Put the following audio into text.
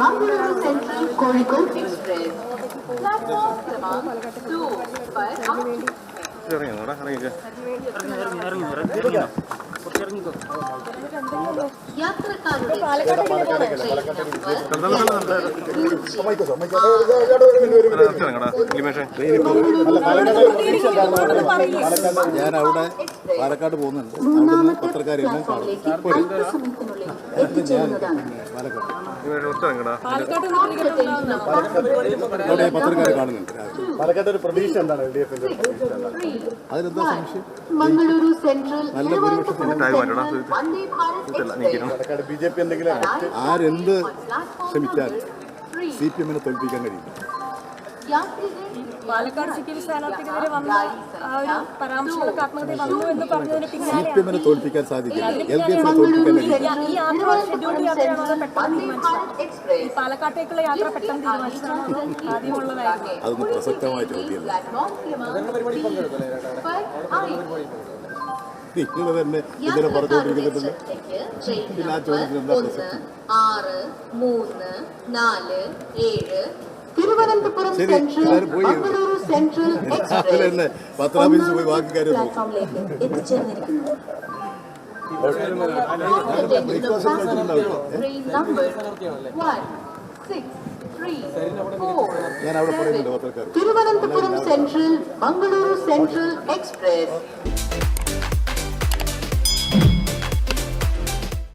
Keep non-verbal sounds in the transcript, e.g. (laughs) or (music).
Mangaluru central Kozhikode express platform ക്രമാങ്ക് two पर ഇറങ്ങി നോടാ ഇറങ്ങിക്കേ ഞാൻ അവിടെ പാലക്കാട്. പോകുന്നുണ്ട് പത്രക്കാരെല്ലാം കാണും എത്തിച്ചേരുന്നതാണ് പാലക്കാട് പത്രക്കാരെ കാണുന്നുണ്ട് പാലക്കാട് ഒരു പ്രതീക്ഷ എന്താണ് എൽ ഡി എഫിന്റെ അതിലെന്താ സംശയം? നല്ല ബി ജെ പി എന്തെങ്കിലും ആരെന്ത് ശ്രമിച്ചാൽ സി പി എമ്മിനെ തോൽപ്പിക്കാൻ കഴിയില്ല. പാലക്കാട് സിറ്റിയിൽ സ്ഥാനാർത്ഥിക്കെതിരെ വന്ന ആ ഒരു പരാമർശങ്ങളൊക്കെ ആത്മഹത്യ വന്നു എന്ന് പറഞ്ഞതിന് പിന്നാലെ തോൽപ്പിക്കാൻ സാധിക്കില്ല. എൽ ഡി എഫിനെ തോൽപ്പിക്കാൻ കഴിയില്ല ഈ യാത്ര ഷെഡ്യൂൾഡ് യാത്രയാണോ അതോ പെട്ടെന്ന് തീരുമാനിച്ചതാണോ ഈ പാലക്കാട്ടേക്കുള്ള യാത്ര പെട്ടെന്ന് തീരുമാനിച്ചതാണോ ആദ്യമുള്ളതായിരുന്നു. അതൊന്നും പ്രസക്തമായ ചോദ്യമല്ല നിങ്ങൾ തന്നെ ഇങ്ങനെ പറഞ്ഞുകൊണ്ടിരിക്കുന്നുണ്ടല്ലോ. പിന്നെ ആ ചോദ്യത്തിന് എന്താ പ്രസക്തി ആറ് മൂന്ന് നാല് ഏഴ് തിരുവനന്തപുരം (laughs) സെൻട്രൽ ബംഗളൂരു സെൻട്രൽ പ്ലാറ്റ്ഫോമിലേക്ക് എത്തിച്ചേർന്നിരിക്കുന്നു. Thiruvananthapuram central Mangaluru central express.